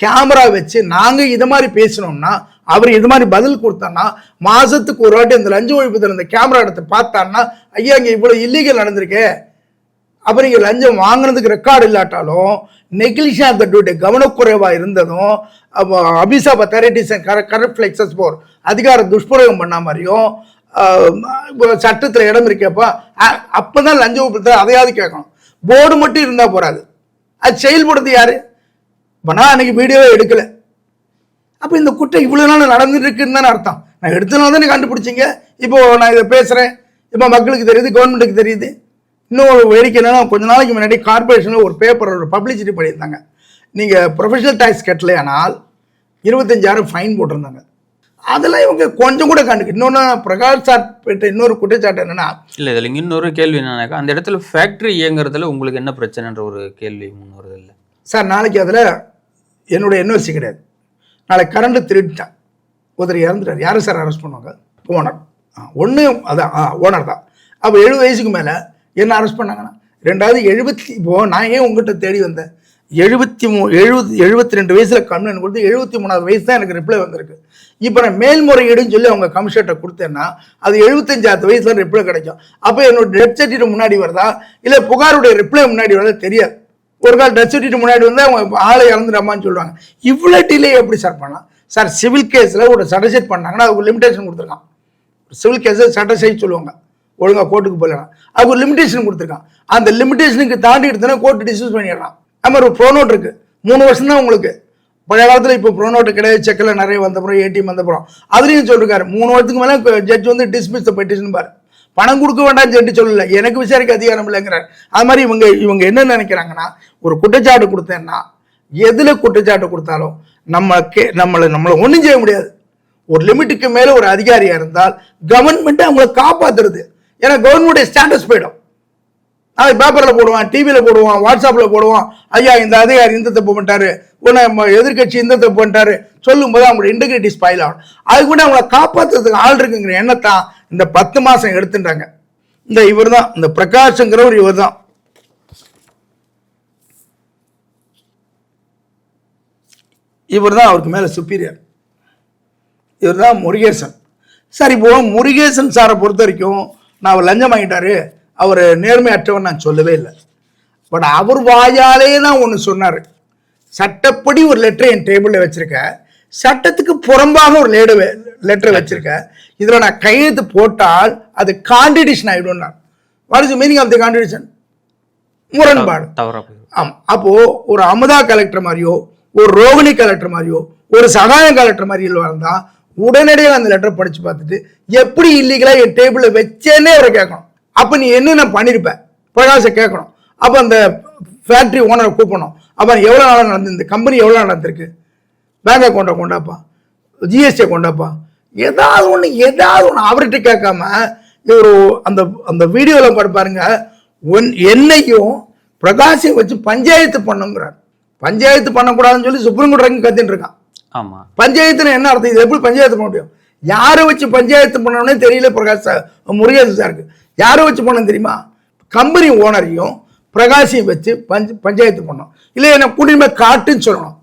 கேமரா வச்சு நாங்கள் இது மாதிரி பேசினோம்னா அவர் இது மாதிரி பதில் கொடுத்தான்னா மாதத்துக்கு ஒரு வாட்டி இந்த லஞ்ச ஒழிப்புத்துறை இந்த கேமரா எடுத்து பார்த்தான்னா ஐயா இங்கே இவ்வளோ இல்லீகல் நடந்திருக்கே. அப்புறம் இங்கே லஞ்சம் வாங்கினதுக்கு ரெக்கார்டு இல்லாட்டாலும் நெக்லிஷன் ஆஃப் த டியூட்டி கவனக்குறைவாக இருந்ததும் அப்போ அபிசாப் அத்தாரிட்டிஸ் கரப்ட் ஃப்ளெக்ஸஸ் போர். அதிகார துஷ்பிரயோகம் பண்ண மாதிரியும் சட்டத்தில் இடம் இருக்கேப்பா அப்போ தான் லஞ்ச ஒழிப்புத்துறை அதையாவது கேட்கணும். போர்டு மட்டும் இருந்தால் போகாது அது செயல்படுறது யார்? இப்போ நான் அன்றைக்கி வீடியோவே எடுக்கலை. அப்போ இந்த குற்றம் இவ்வளோ நாள் நடந்துட்டு இருக்குன்னு தானே அர்த்தம். நான் எடுத்தனால தானே கண்டுபிடிச்சிங்க. இப்போ நான் இதை பேசுகிறேன் இப்போ மக்களுக்கு தெரியுது கவர்மெண்ட்டுக்கு தெரியுது. இன்னும் ஒரு வேடிக்கை என்னன்னா கொஞ்ச நாளைக்கு முன்னாடி கார்பரேஷனில் ஒரு பேப்பர் ஒரு பப்ளிசிட்டி பண்ணியிருந்தாங்க. நீங்கள் ப்ரொஃபஷனல் டேக்ஸ் கட்டலையானால் இருபத்தஞ்சாயிரம் ஃபைன் போட்டிருந்தாங்க. அதெல்லாம் இவங்க கொஞ்சம் கூட கண்டுக்கு இன்னொன்று பிரகாஷ் சாட் பெற்ற இன்னொரு குற்றச்சாட்டு என்னன்னா இல்லை இதில் இன்னொரு கேள்வி என்னன்னாக்கா அந்த இடத்துல ஃபேக்ட்ரி இயங்குறதுல உங்களுக்கு என்ன பிரச்சனைன்ற ஒரு கேள்வி முன் வருது இல்லை. சார் நாளைக்கு அதில் என்னுடைய என்ஓசி கிடையாது. நாளைக்கு கரண்ட் திருடிட்டான். ஒருத்தர் இறந்துட்டார். யாரும் சார் அரெஸ்ட் பண்ணுவாங்க? ஓனர் ஒன்று அதான் ஓனர் தான். அப்போ எழுபது வயசுக்கு மேலே என்ன அரெஸ்ட் பண்ணாங்கன்னா? ரெண்டாவது எழுபத்தி இப்போது நான் ஏன் உங்ககிட்ட தேடி வந்தேன்? எழுபத்தி மூ எழுபது எழுபத்தி ரெண்டு வயசில் கம்ப்ளைண்ட் கொடுத்து எழுபத்தி மூணாவது வயசு தான் எனக்கு ரிப்ளை வந்திருக்கு. இப்போ நான் மேல்முறையீடுன்னு சொல்லி அவங்க கமிஷன்ட்ட கொடுத்தேன்னா அது எழுபத்தஞ்சாவது வயசில் ரிப்ளை கிடைக்கும். அப்போ என்னோட டெத் சர்டிஃபிகேட் முன்னாடி வருதா? இல்லை புகாருடைய ரிப்ளை முன்னாடி வருதா? தெரியாது. ஒரு கால் டெத் சர்டிஃபிகேட் முன்னாடி வந்து அவங்க ஆளை இறந்துடாமான்னு சொல்லுவாங்க. இவ்வளோ டிலே எப்படி சார் பண்ணலாம்? சார் சிவில் கேஸில் ஒரு சட்டசைட் பண்ணாங்கன்னா அதுக்கு லிமிடேஷன் கொடுத்துருக்கான். சிவில் கேஸில் சட்டசைட் சொல்லுவாங்க. ஒழுங்காக கோர்ட்டுக்கு போகலாம் அதுக்கு ஒரு லிமிடேஷன் கொடுத்துருக்கான். அந்த லிமிடேஷனுக்கு தாண்டி எடுத்தோன்னா கோர்ட்டு டிஸ்மிஸ் பண்ணிடுறான். அது ஒரு ப்ரோனோட் இருக்குது மூணு வருஷம் தான் உங்களுக்கு. பழைய காலத்தில் இப்போ ப்ரோனோட்டு கிடையாது செக்கில் நிறைய வந்தப்புறம் ஏடிஎம் வந்தப்புறம் அதுலேயும் சொல்லிருக்காரு. மூணு வருஷத்துக்கு மேலே ஜட்ஜ் வந்து டிஸ்மிஸ் த பெட்டிஷன் பாரு. பணம் கொடுக்க வேண்டாம்னு சொல்லிட்டு சொல்லல. எனக்கு விசாரிக்க அதிகாரம் இல்லைங்கிறார். அது மாதிரி இவங்க இவங்க என்ன நினைக்கிறாங்கன்னா ஒரு குற்றச்சாட்டு கொடுத்தேன்னா எதில் குற்றச்சாட்டு கொடுத்தாலும் நம்ம கே நம்மளை நம்மளை ஒன்றும் செய்ய முடியாது. ஒரு லிமிட்டுக்கு மேலே ஒரு அதிகாரியாக இருந்தால் கவர்மெண்ட்டு அவங்கள காப்பாற்றுறது ஏன்னா கவர்மெண்ட் ஸ்டாண்டர்ட்ஸ் போயிடும். நாளைக்கு பேப்பரில் போடுவான் டிவியில் போடுவான் வாட்ஸ்அப்பில் போடுவான். ஐயா இந்த அதிகாரி இந்த தப்பு பண்ணிட்டாரு. உன்னை எதிர்கட்சி இந்த தப்பு பண்ணிட்டாரு. சொல்லும்போது அவங்களோட இன்டெகிரிட்டி ஸ்பாயில் ஆகும். அதுக்கு கூட அவங்கள காப்பாற்றுறதுக்கு ஆள் இருக்குங்கிற எண்ணத்தான் இந்த பத்து மாதம் எடுத்துட்டாங்க. இந்த இவர் தான் இந்த பிரகாஷ்ங்கிறவர் இவர் தான் இவர் தான் அவருக்கு மேலே சுப்பீரியர் இவர் தான் முருகேசன். சார் இப்போ முருகேசன் சாரை பொறுத்த வரைக்கும் நான் அவர் லஞ்சம் வாங்கிட்டாரு. அவர் நேர்மையற்றவன் நான் சொல்லவே இல்லை. பட் அவர் வாயாலே தான் ஒன்று சொன்னார். சட்டப்படி ஒரு லெட்டர் என் டேபிளில் வச்சிருக்க. சட்டத்துக்கு புறம்பாக ஒரு லேடு லெட்டர் வச்சிருக்க. இதில் நான் கையெழுத்து போட்டால் அது கான்ட்ரடிஷன் ஆகிடும் நான் what is meaning of the contradiction முரண்பாடு ஆமாம் அப்போ ஒரு அமுதா கலெக்டர் மாதிரியோ ஒரு ரோகிணி கலெக்டர் மாதிரியோ ஒரு சகாயம் கலெக்டர் மாதிரியோ இருந்தால் உடனடியாக அந்த லெட்டர் படித்து பார்த்துட்டு எப்படி இல்லீகலாக என் டேபிளில் வச்சேன்னே அவரை கேட்கணும். அப்போ நீ என்னென்ன பண்ணியிருப்ப பிரகாஷை கேட்கணும். அப்போ அந்த ஃபேக்ட்ரி ஓனரை கூப்பிடணும். அப்போ எவ்வளோ நாளாக நடந்து இந்த கம்பெனி எவ்வளோ நாள் நடந்திருக்கு? பேங்க் அக்கௌண்ட்டை கொண்டாப்பா? ஜிஎஸ்டியை கொண்டாப்பா? ஏதாவது ஒன்று ஏதாவது ஒன்று அவர்கிட்ட கேட்காம இவர் அந்த அந்த வீடியோவில் பாரு பாருங்க. ஒன் என்னையும் பிரகாஷையும் வச்சு பஞ்சாயத்து பண்ணுங்கிறார். பஞ்சாயத்து பண்ணக்கூடாதுன்னு சொல்லி சுப்ரீம் கோர்ட் வரைக்கும் கத்தின்னு இருக்கான். ஆமா. பஞ்சாயத்துன்னு என்ன அர்த்தம்? இது எப்படி பஞ்சாயத்து பண்ண முடியும்? யாரை வச்சு பஞ்சாயத்து பண்ணணும்னே தெரியல பிரகாஷ் சார் முருகேசன் சாருக்கு. யாரை வச்சு பண்ணணும் தெரியுமா? கம்பெனி ஓனரையும் பிரகாஷையும் வச்சு பஞ்ச பஞ்சாயத்து பண்ணோம் இல்லை என்ன குடிமை காட்டுன்னு சொல்லணும்.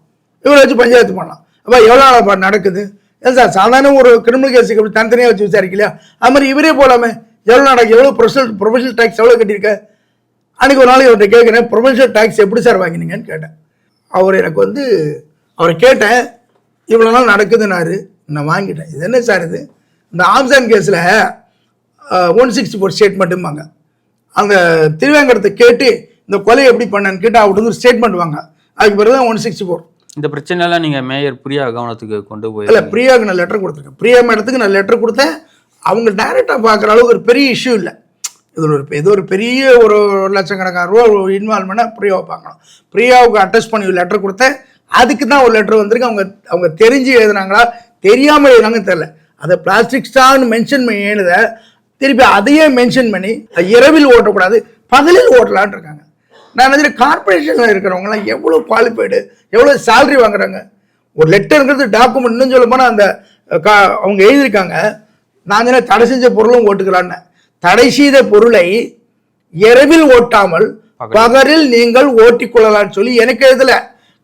இவரை வச்சு பஞ்சாயத்து பண்ணலாம். அப்போ எவ்வளோ நாளாப்பா நடக்குது? ஏன் சார் சாதாரண ஒரு கிரிமினல் கேஸுக்கு இப்படி தனித்தனியாக வச்சு விசாரிக்கலையா? அது மாதிரி இவரே போலாமே. எவ்வளோ நடக்கு எவ்வளோ ப்ரொஃபஷனல் ப்ரொஃபஷனல் டேக்ஸ் எவ்வளோ கட்டியிருக்க? அன்றைக்கி ஒரு நாள் இவர்கிட்ட கேட்குறேன் ப்ரொஃபஷனல் டேக்ஸ் எப்படி சார் வாங்கினீங்கன்னு? கேட்டேன். அவர் எனக்கு வந்து அவரை கேட்டேன். இவ்வளோ நாள் நடக்குதுன்னாரு. நான் வாங்கிட்டேன். இது என்ன சார் இது? இந்த ஆம்சான் கேஸில் ஒன் சிக்ஸ்டி ஃபோர் ஸ்டேட்மெண்ட்டும்பாங்க அந்த திருவேங்கடத்தை கேட்டு இந்த கொலை எப்படி பண்ணேன்னு கேட்டு அவர்கிட்ட வந்து ஒரு ஸ்டேட்மெண்ட் வாங்க. அதுக்கு பிறகு தான் ஒன் சிக்ஸ்டி ஃபோர் இந்த பிரச்சனையெல்லாம் நீங்க மேயர் பிரியா கவனத்துக்கு கொண்டு போய் இல்லை பிரியாவுக்கு நான் லெட்டர் கொடுத்துருக்கேன். பிரியா மேடத்துக்கு நான் லெட்டர் கொடுத்தேன். அவங்க டைரெக்டாக பார்க்குற அளவுக்கு ஒரு பெரிய இஷ்யூ இல்லை. இது ஒரு இது ஒரு பெரிய ஒரு ஒரு லட்சக்கணக்கான ரூபா இன்வால்மெண்ட்டாக பிரியாவை பார்க்கணும். பிரியாவுக்கு அட்டஸ்ட் பண்ணி லெட்டர் கொடுத்தேன். அதுக்கு தான் ஒரு லெட்டர் வந்திருக்கு. அவங்க அவங்க தெரிஞ்சு எழுதுனாங்களா? தெரியாமல் எழுதுனாங்கன்னு தெரில அதை பிளாஸ்டிக் ஸ்டார்னு மென்ஷன் பண்ணி எழுத திருப்பி அதையே மென்ஷன் பண்ணி இரவில் ஓட்டக்கூடாது பகலில் ஓட்டலான்னு இருக்காங்க. நான் நினைக்கிறேன் கார்பரேஷனில் இருக்கிறவங்கலாம் எவ்வளோ குவாலிஃபைடு எவ்வளோ சேலரி வாங்குறாங்க? ஒரு லெட்டருங்கிறது டாக்குமெண்ட் இன்னும் சொல்ல போனால் அந்த கா- அவங்க எழுதியிருக்காங்க. நான் என்ன தடை செஞ்ச பொருளும் ஓட்டுக்கலான்னு தடை செய்த பொருளை இரவில் ஓட்டாமல் பகலில் நீங்கள் ஓட்டிக்கொள்ளலாம்னு சொல்லி எனக்கு எழுதல.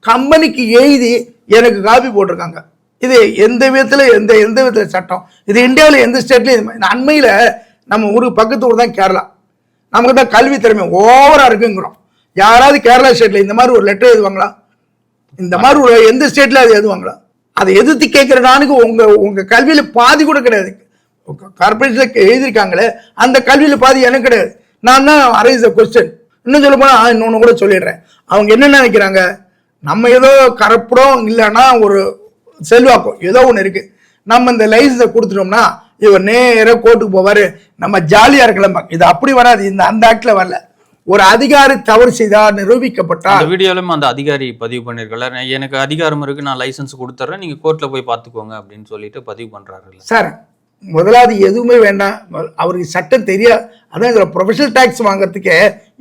கம்பெனிக்கு எழுதி எனக்கு காப்பி போட்டிருக்காங்க. இது எந்த விதத்தில் எந்த எந்த விதத்தில் சட்டம்? இது இந்தியாவில் எந்த ஸ்டேட்லையும் அண்மையில் நம்ம ஊருக்கு பக்கத்து ஊர் தான் கேரளா. நமக்கு தான் கல்வி திறமை ஓவராக இருக்குங்கிறோம். யாராவது கேரளா ஸ்டேட்டில் இந்த மாதிரி ஒரு லெட்டர் எழுதுவாங்களா? இந்த மாதிரி ஒரு எந்த ஸ்டேட்டில் அது எழுதுவாங்களா? அதை எதிர்த்து கேட்குற நானுக்கு உங்கள் உங்கள் கல்வியில் பாதி கூட கிடையாது. கார்பரேஷனில் எழுதியிருக்காங்களே அந்த கல்வியில் பாதி எனக்கு கிடையாது. நான் தான் அரைஸ் த கொஸ்டின் இன்னும் சொல்ல போனால் இன்னொன்று கூட சொல்லிடுறேன். அவங்க என்ன நினைக்கிறாங்க? நம்ம ஏதோ கரப்புறம் இல்லைன்னா ஒரு செல்வாக்கம் ஏதோ ஒன்று இருக்குது நம்ம இந்த லைசன்ஸை கொடுத்துட்டோம்னா இவர் நேராக கோர்ட்டுக்கு போவார். நம்ம ஜாலியாக இருக்கலாம். இது அப்படி வராது. இந்த அந்த ஆக்டில் வரல. ஒரு அதிகாரி தவறு செய்தால் நிரூபிக்கப்பட்டால் அந்த வீடியோலயும் அந்த அதிகாரி பதிவு பண்ணிருக்கல எனக்கு அதிகாரம் இருக்கு நான் லைசென்ஸ் கொடுத்துட்றேன் நீங்க கோர்ட்ல போய் பாத்துக்கோங்க அப்படின்னு சொல்லிட்டு பதிவு பண்றாருல்ல. சார் முதலாவது எதுவுமே வேண்டாம். அவருக்கு சட்டம் தெரியாது. அதான் இதில் ப்ரொஃபஷனல் டேக்ஸ் வாங்குறதுக்கே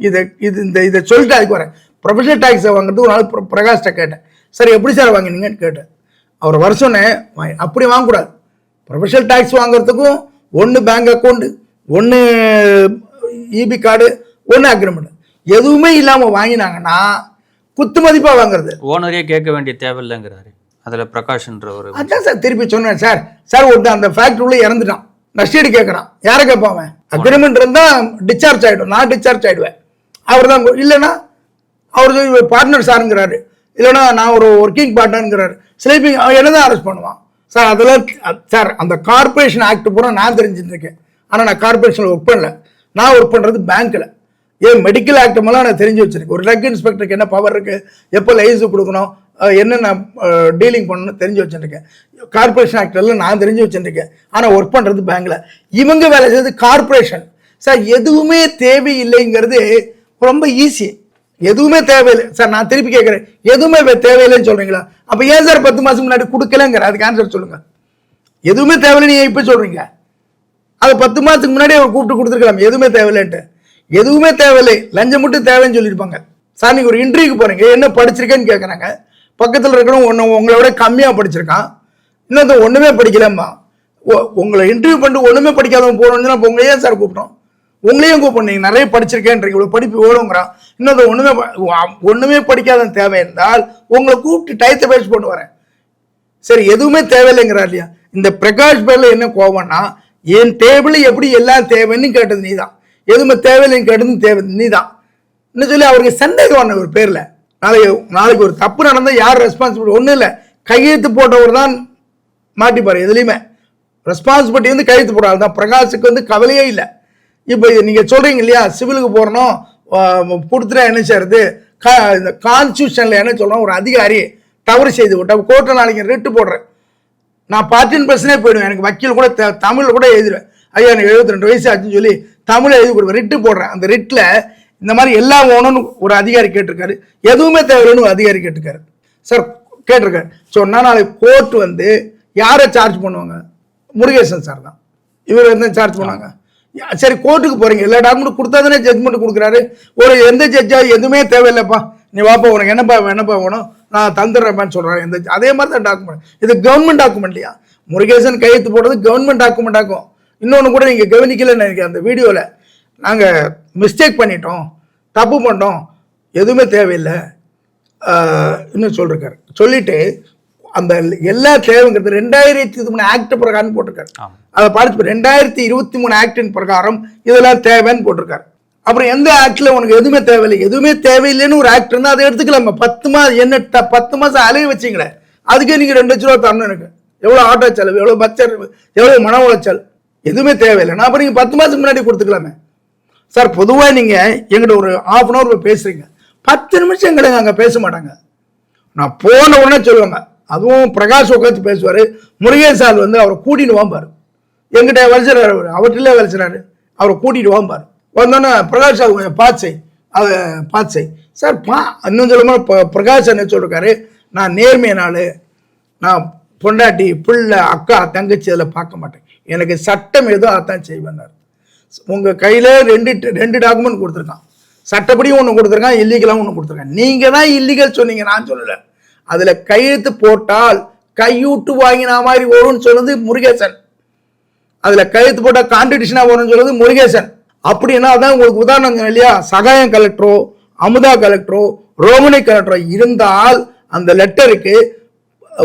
இதை இது இந்த இதை சொல்லிட்டு அதுக்கு வரேன். ப்ரொஃபஷனல் டேக்ஸை வாங்குறது ஒரு நாள் பிர- பிரகாஷ்ட கேட்டேன். சார் எப்படி சார் வாங்கினீங்கன்னு கேட்டேன். அவர் வர சொன்னேன் அப்படி வாங்கக்கூடாது. ப்ரொஃபஷனல் டேக்ஸ் வாங்குறதுக்கும் ஒன்று பேங்க் அக்கௌண்ட்டு ஒன்று இபி கார்டு ஒன்று அக்ரிமெண்ட் எதுவுமே இல்லாமல் வாங்கினாங்கன்னா குத்து மதிப்பாக வாங்குறது. ஓனரே கேட்க வேண்டிய தேவையில்லைங்கிறாரு. அதுல பிரகாஷ்ன்ற ஒரு அதான் சார் திருப்பி சொன்னேன். சார் சார் ஒருத்தன் அந்த ஃபேக்டரிக்குள்ள இறந்துட்டான். நஷ்டீடு கேட்குறான். யாரை கேட்பான் அக்ரிமெண்ட் இருந்தால் டிஸ்சார்ஜ் ஆகிடும் நான் டிஸ்சார்ஜ் ஆகிடுவேன் அவர் தான் இல்லைன்னா அவர் பார்ட்னர் சாருங்கிறாரு இல்லைன்னா நான் ஒரு ஒர்க்கிங் பார்ட்னருங்கிறாரு ஸ்லீப்பிங் அவன் என்ன தான் அரெஸ்ட் பண்ணுவான்? சார் அதெல்லாம் சார் அந்த கார்பரேஷன் ஆக்ட் பூரா நான் தெரிஞ்சுருக்கேன் ஆனால் நான் கார்ப்பரேஷனில் ஒர்க் பண்ணல. நான் ஒர்க் பண்ணுறது பேங்க்கில் ஏன் மெடிக்கல் ஆக்ட் எல்லாம் நான் தெரிஞ்சு வச்சுருக்கேன். ஒரு ட்ரக் இன்ஸ்பெக்டருக்கு என்ன பவர் இருக்குது எப்போ லைசன்ஸ் கொடுக்கணும்? என்னென்ன டீலிங் பண்ணணும்னு தெரிஞ்சு வச்சுருக்கேன். கார்ப்பரேஷன் ஆக்டெல்லாம் நான் தெரிஞ்சு வச்சுருக்கேன். ஆனால் ஒர்க் பண்ணுறது பேங்க்கில் இவங்க வேலை செய்யறது கார்பரேஷன் சார் எதுவுமே தேவையில்லைங்கிறது ரொம்ப ஈஸி எதுவுமே தேவையில்லை. சார் நான் திருப்பி கேட்குறேன். எதுவுமே தேவையில்லைன்னு சொல்கிறீங்களா அப்போ ஏன் சார் பத்து மாதம் முன்னாடி கொடுக்கலங்கிற? அதுக்கு ஆன்சர் சொல்லுங்கள் எதுவுமே தேவையில்லை நீங்கள் இப்போ சொல்கிறீங்க அது பத்து மாதத்துக்கு முன்னாடி அவர் கூப்பிட்டு கொடுத்துருக்கலாம். எதுவுமே தேவையில்லைன்ட்டு. எதுவுமே தேவையில்லை. லஞ்சம் மட்டும் தேவைன்னு சொல்லியிருப்பாங்க. சார் நீங்கள் ஒரு இன்டர்வியூக்கு போகிறீங்க என்ன படிச்சிருக்கேன்னு கேட்குறாங்க பக்கத்தில் இருக்கிறவங்க ஒன்று உங்களை விட கம்மியாக படிச்சிருக்கான். இன்னொருத்த ஒன்றுமே படிக்கலம்மா. உங்களை இன்டர்வியூ பண்ணிட்டு ஒன்றுமே படிக்காதவங்க போகணுன்னா அப்போ உங்களை ஏன் சார் கூப்பிட்டோம்? உங்களையும் கூப்பிடு நீங்கள் நிறைய படிச்சிருக்கேன்றீங்க இவ்வளோ படிப்பு ஓடுங்கிறான். இன்னும் ஒன்றுமே ஒன்றுமே படிக்காத தேவை இருந்தால் உங்களை கூப்பிட்டு டயத்தை பேசி போட்டு வரேன். சரி எதுவுமே தேவையில்லைங்கிறார் இல்லையா? இந்த பிரகாஷ் பேர்ல என்ன கோவம்னா என் டேபிள் எப்படி எல்லாம் தேவைன்னு கேட்டது நீ தான் எதுவுமே தேவையில்லைன்னு கேட்டது தேவை நீதான். இன்னும் சொல்லி அவருக்கு சந்தேகம் வந்த ஒரு பேர்ல. நாளைக்கு நாளைக்கு ஒரு தப்பு நடந்தால் யார் ரெஸ்பான்சிபிலிட்டி ஒன்றும் இல்லை. கையெழுத்து போட்டவர் தான் மாட்டிப்பார் எதுலையுமே. ரெஸ்பான்சிபிலிட்டி வந்து கையெழுத்து போடாது தான் பிரகாஷுக்கு வந்து கவலையே இல்லை. இப்போ நீங்க சொல்றீங்க இல்லையா? சிவிலுக்கு போறணும் கொடுத்துட்டா என்ன செய்யறது? கா இந்த கான்ஸ்டியூஷன்ல என்ன சொல்லணும் ஒரு அதிகாரி தவறு செய்து விட்டா கோர்ட்டில் நாளைக்கு ரிட்டு போடுறேன். நான் பார்ட்டின் பர்சனே போயிடுவேன். எனக்கு வக்கீல் கூட த- தமிழ்ல கூட எழுதுவேன் ஐயா எனக்கு 72 ரெண்டு வயசு ஆச்சுன்னு சொல்லி தமிழ் எழுதி கொடுப்பேன் ரிட்டு போடுறேன். அந்த ரிட்டில் இந்த மாதிரி எல்லாம் வேணும்னு ஒரு அதிகாரி கேட்டிருக்காரு. எதுவுமே தேவையில்லைன்னு ஒரு அதிகாரி கேட்டிருக்காரு. சார் கேட்டிருக்காரு. சொன்னா நாளைக்கு கோர்ட் வந்து யாரை சார்ஜ் பண்ணுவாங்க? முருகேசன் சார் தான். இவர் வந்து சார்ஜ் பண்ணாங்க சரி கோர்ட்டுக்கு போறீங்க. எல்லா டாக்குமெண்ட் கொடுத்தா தானே ஜட்மெண்ட் கொடுக்குறாரு. ஒரு எந்த ஜட்ஜா எதுவுமே தேவையில்லைப்பா. நீ வாப்பா உனக்கு என்னப்பா என்னப்பா வேணும்? நான் தந்துடுறேன்ப்பான்னு சொல்கிறேன் எந்த அதே மாதிரி தான் டாக்குமெண்ட் இது கவர்மெண்ட் டாக்குமெண்ட் இல்லையா? முருகேசன் கையெழுத்து போடுறது கவர்மெண்ட் டாக்குமெண்ட் ஆகும் இன்னொன்று கூட நீங்கள் கவனிக்கலன்னு நினைக்கிறேன் அந்த வீடியோவில் நாங்கள் மிஸ்டேக் பண்ணிட்டோம். தப்பு பண்ணிட்டோம். எதுவுமே தேவையில்லை. இன்னும் சொல்லிருக்காரு. சொல்லிட்டு அந்த எல்லா தேவைங்கிறது ரெண்டாயிரத்தி மூணு ஆக்ட் பிரகாரம் போட்டிருக்காரு. அதை பார்த்து ரெண்டாயிரத்தி இருபத்தி மூணு ஆக்டின் பிரகாரம் இதெல்லாம் தேவைன்னு போட்டிருக்காரு. அப்புறம் எந்த ஆக்ட்ல உனக்கு எதுவுமே தேவையில்லை? எதுவுமே தேவையில்லைன்னு ஒரு ஆக்ட் இருந்தால் அதை எடுத்துக்கலாமா பத்து மாதம் என்ன பத்து மாசம் அலைய வச்சிங்களேன். அதுக்கே நீங்க ரெண்டு லட்ச ரூபா தரணும் எனக்கு. எவ்வளோ ஆட்டோ செலவு எவ்வளோ பஸ் செலவு எவ்வளோ மன உளைச்சல் எதுவுமே தேவையில்லை. அப்புறம் நீங்க பத்து மாசத்துக்கு முன்னாடி கொடுத்துக்கலாமே. சார் பொதுவாக நீங்க எங்கிட்ட ஒரு ஹாஃப் அன் ஹவர் பேசுறீங்க. பத்து நிமிஷம் எங்களுக்கு அங்கே பேச மாட்டாங்க? நான் போன உடனே சொல்லுவாங்க அதுவும் பிரகாஷ் உட்காந்து பேசுவார். முருகேஷ் சார் வந்து அவரை கூட்டிட்டு வாம்பார் எங்கிட்ட வலிச்சுறாரு அவர். அவர்கிட்ட வலிச்சுறாரு. அவரை கூட்டிட்டு வாம்பார் வந்தோன்னே பிரகாஷ் சார் கொஞ்சம் பாச்சை அது அதை சார் பா இன்னும் சொல்லுமா ப- பிரகாஷ் என்ன சொல்லிருக்காரு. நான் நேர்மையினால நான் பொண்டாட்டி பிள்ளை அக்கா தங்கச்சி அதில் பார்க்க மாட்டேன். எனக்கு சட்டம் ஏதோ அதான் செய்வேன் உங்கள் கையில் ரெண்டு ரெண்டு டாக்குமெண்ட் கொடுத்துருக்கான். சட்டப்படியும் ஒன்று கொடுத்துருக்கான் இல்லீகலாகவும் ஒன்று கொடுத்துருக்கான். நீங்கள் தான் இல்லீகல் சொன்னீங்க நான் சொல்லலை. அதில் கையெழுத்து போட்டால் கையூட்டு வாங்கின மாதிரி வரும்னு சொல்லுது முருகேசன். அதில் கையெழுத்து போட்டால் கான்ட்ரிபியூஷனாக வரும்னு சொல்லுது முருகேசன். அப்படின்னா தான் உங்களுக்கு உதாரணம் இல்லையா? சகாயம் கலெக்டரோ அமுதா கலெக்டரோ ரோமனி கலெக்டரோ இருந்தால் அந்த லெட்டருக்கு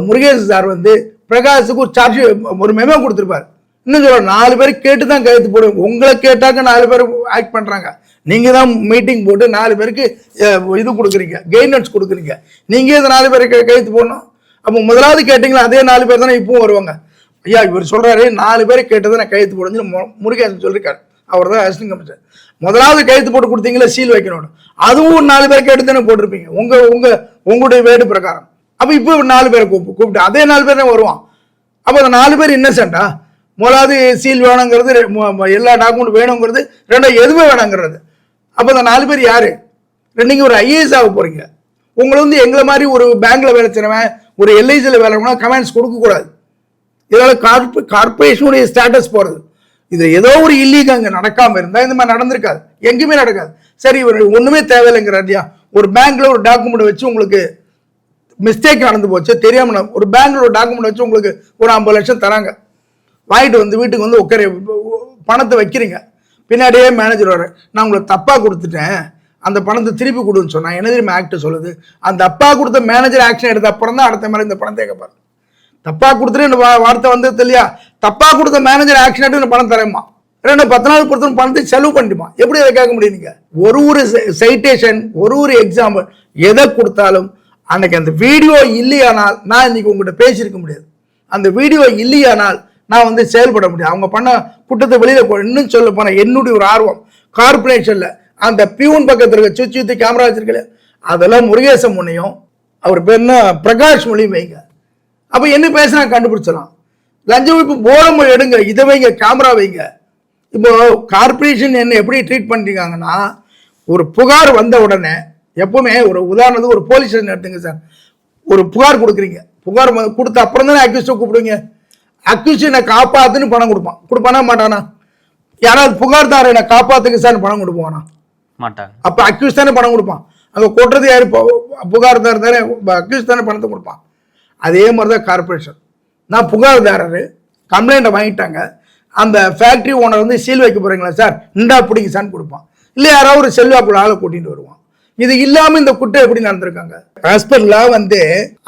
முருகேசன் சார் வந்து பிரகாஷுக்கு ஒரு சார்ஜ் ஒரு மெமோ கொடுத்துருப்பார். இன்னும் சொல்ல நாலு பேர் கேட்டு தான் கையெழுத்து போடுவோம் உங்களை கேட்டாக்க நாலு பேர் ஆக்ட் பண்ணுறாங்க நீங்கள் தான் மீட்டிங் போட்டு நாலு பேருக்கு இது கொடுக்குறீங்க. கைடன்ஸ் கொடுக்குறீங்க. நீங்கள் இந்த நாலு பேருக்கு கையெழுத்து போடணும்? அப்போ முதலாவது கேட்டிங்களா? அதே நாலு பேர் தானே இப்பவும் வருவாங்க. ஐயா இவர் சொல்கிறாரு நாலு பேர் கேட்டதை நான் கையெழுத்து போடுன்னு மு- முருகேசன் சொல்லியிருக்காரு அவர் தான் அசிஸ்டன்ட் கமிஷனர் முதலாவது கையெழுத்து போட்டு கொடுத்தீங்களா சீல் வைக்கணும் அதுவும் ஒரு நாலு பேர் கேட்டு தானே போட்டிருப்பீங்க. உங்கள் உங்கள் உங்களுடைய வேடு பிரகாரம். அப்போ இப்போ நாலு பேரை கூப்பிட்டு கூப்பிட்டு அதே நாலு பேர் தான் வருவான். அப்போ அந்த நாலு பேர் இன்னசென்ட்டா முதலாவது சீல் வேணுங்கிறது எல்லா டாக்குமெண்ட் வேணுங்கிறது ரெண்டாவது எதுவுமே வேணுங்கிறது. அப்போ அந்த நாலு பேர் யார்? ரெண்டுங்க ஒரு ஐஏஎஸ் ஆக போகிறீங்க உங்களை வந்து எங்களை மாதிரி ஒரு பேங்க்கில் வேலை செய்றவன் ஒரு எல்ஐசியில் வேலை பண்ணால் கமெண்ட்ஸ் கொடுக்கக்கூடாது. இதனால் கார்ப கார்பரேஷனுடைய ஸ்டேட்டஸ் போகிறது இது ஏதோ ஒரு இல்லீக அங்கே நடக்காமல் இருந்தால் இந்த மாதிரி நடந்திருக்காது. எங்கேயுமே நடக்காது. சரி இவர் ஒன்றுமே தேவையில்லைங்கிறார் இல்லையா? ஒரு பேங்க்கில் ஒரு டாக்குமெண்ட் வச்சு உங்களுக்கு மிஸ்டேக் நடந்து போச்சு. தெரியாமல் ஒரு பேங்க்கில் ஒரு டாக்குமெண்ட் வச்சு உங்களுக்கு ஒரு ஐம்பது லட்சம் தராங்க. வாங்கிட்டு வந்து வீட்டுக்கு வந்து உட்கார பணத்தை வைக்கிறீங்க. பின்னாடியே மேனேஜர் வர நான் உங்களுக்கு தப்பாக கொடுத்துட்டேன். அந்த பணத்தை திருப்பி கொடுன்னு சொன்னா என்ன தெரியுமா ஆக்ட் சொல்லுது? அந்த அப்பா கொடுத்த மேனேஜர் ஆக்ஷன் எடுத்த அப்புறம் தான் அடுத்த மாதிரி இந்த பணத்தை கேட்பாரு தப்பா கொடுத்துட்டு இந்த வார்த்தை வந்தது இல்லையா? தப்பா கொடுத்த மேனேஜர் ஆக்ஷன் எடுத்து பணம் தரேம்மா. ரெண்டு பத்து நாள் பொறுத்த பணத்தை செலவு பண்ணிட்டுமா? எப்படி அதை கேட்க முடியும் நீங்க? ஒரு ஒரு சைட்டேஷன் ஒரு ஒரு எக்ஸாம்பிள் எதை கொடுத்தாலும் அன்னைக்கு அந்த வீடியோ இல்லையானால் நான் இன்னைக்கு உங்கள்கிட்ட பேசியிருக்க முடியாது. அந்த வீடியோ இல்லையானால் நான் வந்து செயல்பட முடியும். அவங்க பண்ண குற்றத்தை வெளியில இன்னும் சொல்ல போனா என்னுடைய ஒரு ஆர்வம். கார்பரேஷன்ல அந்த பியூன் பக்கத்துல இருக்க சுத்தி சுத்தி கேமரா வச்சிருக்கல அதெல்லாம் முருகேசன் முன்னையும் அவர் பேர் என்ன? பிரகாஷ் மொழியும் வைங்க. அப்ப என்ன பேசுனா கண்டுபிடிச்சலாம் லஞ்ச ஒழிப்பு போர்டு எடுங்க இதை வைங்க கேமரா வைங்க. இப்போ கார்பரேஷன் என்ன எப்படி ட்ரீட் பண்ணிருக்காங்கன்னா ஒரு புகார் வந்த உடனே எப்பவுமே ஒரு உதாரணத்துக்கு ஒரு போலீஸ் ஸ்டேஷன் எடுத்துங்க சார். ஒரு புகார் கொடுக்குறீங்க. புகார் கொடுத்த அப்புறம் தானே அக்யூஸ்டை கூப்பிடுவீங்க. அக்யூஸ்ட் என்னை காப்பாத்துன்னு பணம் கொடுப்பான். கொடுப்பானா மாட்டானா? யாராவது புகார்தார என்னை காப்பாத்துக்கு சார் பணம் கொடுப்பானா? மாட்டாங்க. அப்ப அக்யூஸ் தானே பணம் கொடுப்பான். அங்க கொட்டுறது யாரு? புகார்தார் தானே அக்யூஸ் தானே பணத்தை கொடுப்பான். அதே மாதிரி தான் கார்பரேஷன் நான் புகார்தாரர் கம்ப்ளைண்ட்டை வாங்கிட்டாங்க. அந்த ஃபேக்டரி ஓனர் வந்து சீல் வைக்க போறீங்களா சார்? இந்தா பிடிங்க சார் கொடுப்பான். இல்லை யாராவது ஒரு செல்வாக்குள்ள ஆளை கூட்டிட்டு வருவான். இது இல்லாம இந்த குற்றம் எப்படி நடந்திருக்காங்க? ஹாஸ்பிட்டலா வந்து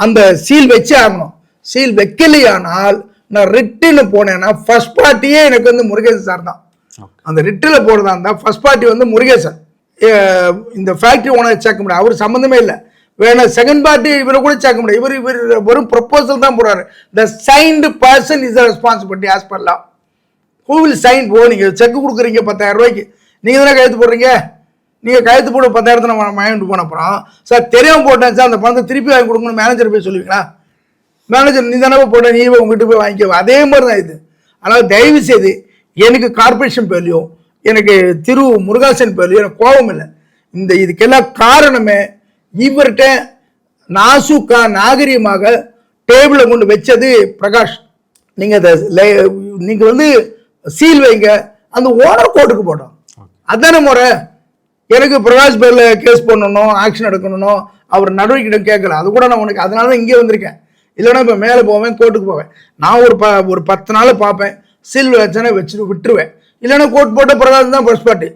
அந்த சீல் வச்சே ஆகணும். சீல் வைக்கலையானால் நான் ரிட்டுன்னு போனேன்னா ஃபர்ஸ்ட் பார்ட்டியே எனக்கு வந்து முருகேசன் சார் தான். அந்த ரிட்டில் போடுறதா இருந்தால் ஃபர்ஸ்ட் பார்ட்டி வந்து முருகேசன். இந்த ஃபேக்டரி ஓனர் சேர்க்க முடியாது. அவர் சம்மந்தமே இல்லை. வேணா செகண்ட் பார்ட்டி இவரை கூட சேர்க்க முடியாது. இவர் இவர் வெறும் ப்ரொப்போசல் தான் போடுறாரு. The signed person is the responsibility as law who will sign போ நீங்கள் செக் கொடுக்குறீங்க பத்தாயிரம் ரூபாய்க்கு. நீங்கள் தானே கையெழுத்து போடுறீங்க? நீங்கள் கையெழுத்து போட பத்தாயிரத்தை நான் வாங்கிட்டு போன அப்புறம். சார் தெரியாம போட்டேன் சார் அந்த பணத்தை திருப்பி வாங்கி கொடுக்கணும் மேனேஜர் போய் சொல்லுவீங்களா? மேனேஜர் நீ தானே போட நீ உங்ககிட்ட போய் வாங்கிக்கோ. அதே மாதிரி தான் இது. ஆனால் தயவு செய்து எனக்கு கார்பரேஷன் பேர்லையோ எனக்கு திரு முருகாசன் பேர்லையோ எனக்கு கோபம் இல்லை. இந்த இதுக்கெல்லாம் காரணமே இவர்கிட்ட நாசுக்கா நாகரிகமாக டேபிளை கொண்டு வச்சது பிரகாஷ். நீங்கள் அதை நீங்கள் வந்து சீல் வைங்க. அந்த ஓனர் கோர்ட்டுக்கு போட்டோம். அதான முறை. எனக்கு பிரகாஷ் பேரில் கேஸ் பண்ணணும் ஆக்ஷன் எடுக்கணும் அவர் நடவடிக்கை கேட்கல. அது கூட நான் உனக்கு அதனால தான் இங்கே வந்திருக்கேன். இல்லைன்னா இப்போ மேலே போவேன் கோர்ட்டுக்கு போவேன். நான் ஒரு ப ஒரு பத்து நாள் பார்ப்பேன். சீல் வச்சேன்னா வச்சுட்டு விட்டுருவேன். இல்லைன்னா கோர்ட் போட்ட பிரகாஷ் தான் ஃபர்ஸ்ட் பார்ட்டி